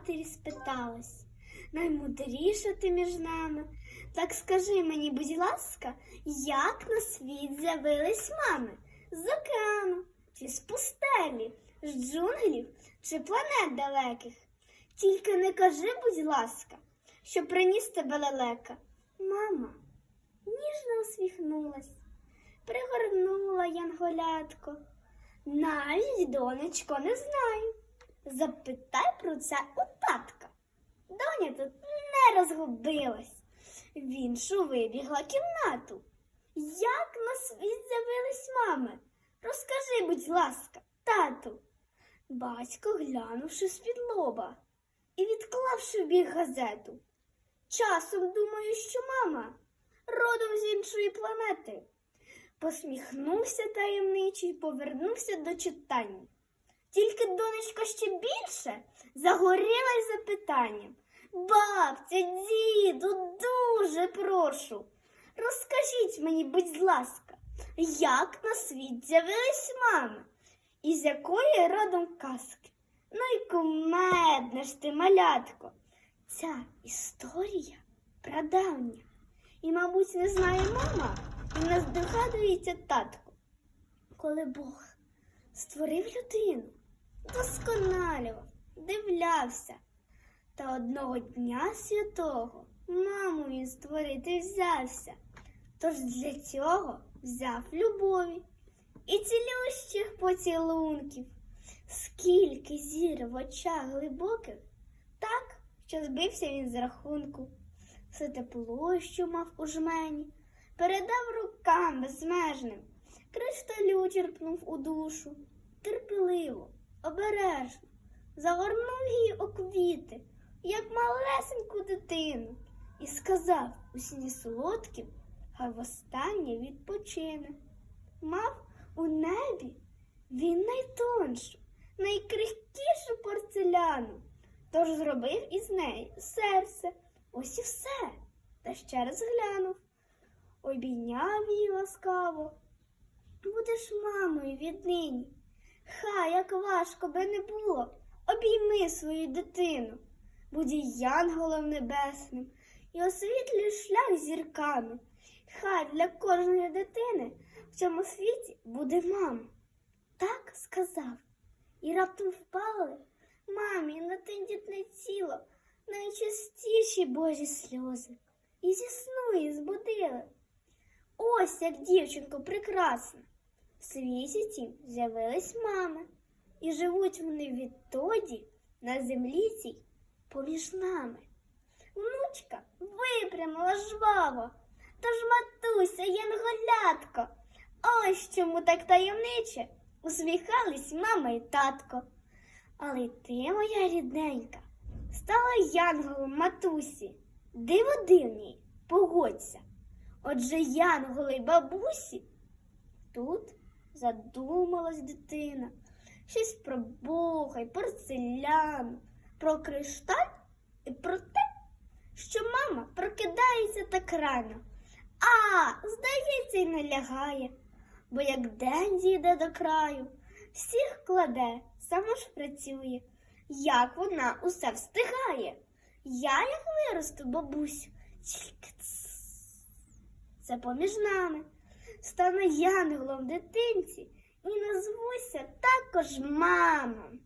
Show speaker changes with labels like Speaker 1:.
Speaker 1: матері спиталась. Наймудріша ти між нами. Так скажи мені, будь ласка, як на світ з'явились мами? З океану, чи з пустелі, з джунглів, чи планет далеких? Тільки не кажи, будь ласка, що приніс тебе лелека. Мама ніжно усміхнулась, пригорнула янголятко. Навіть, донечко, не знаю. Запитай про це у татка. Доня тут не розгубилась. В іншу вибігла кімнату. Як на світ з'явились мами? Розкажи, будь ласка, тату. Батько, глянувши з-під лоба і відклавши в бік газету. Часом думаю, що мама родом з іншої планети. Посміхнувся таємничий повернувся до читання. Тільки донечка ще більше загорілась запитанням. Бабця, діду, дуже прошу. Розкажіть мені, будь ласка, як на світ з'явились мами? І з якої родом казки? Ну і кумедна ж ти, малятко. Ця історія прадавня. І, мабуть, не знає мама, і не здогадується татко. Коли Бог створив людину, досконалював, дивлявся. Та одного дня святого він створити взявся. Тож для цього взяв любові і цілющих поцілунків. Скільки зір в очах глибоких, так, що збився він з рахунку. Все тепло, що мав у жмені, передав рукам безмежним, кришталю черпнув у душу, терпеливо, обережно, загорнув її у квіти, як малесеньку дитину, і сказав у сні солодким, хай востаннє відпочине. Мав у небі він найтоншу, найкрихкішу порцеляну, тож зробив із неї серце. Ось і все. Та ще раз глянув, обійняв її ласкаво. Будеш мамою віднині. Хай, як важко би не було, обійми свою дитину, будь і янголом небесним і освітлюй шлях зірками. Хай для кожної дитини в цьому світі буде мама. Так сказав. І раптом впали мамі на тендітне тіло найчастіші Божі сльози. І зі сну її збудили. Ось як дівчинко прекрасна. В світі тім з'явились мами, і живуть вони відтоді на землі цій поміж нами. Внучка випрямила жваво, тож матуся, янголятко. Ось чому так таємниче усміхались мама і татко. Але ти, моя рідненька, стала янголом матусі. Диво дивній, погодься. Отже, янголи й бабусі. Тут задумалась дитина. Щось про Бога й порцеляну, про кришталь і про те, що мама прокидається так рано. А, здається, й не лягає, бо як день дійде до краю, всіх кладе, сама ж працює. Як вона усе встигає? Я, як виросту, бабусю, тільки це поміж нами. Стану янголом дитинці і назвуся також мамом.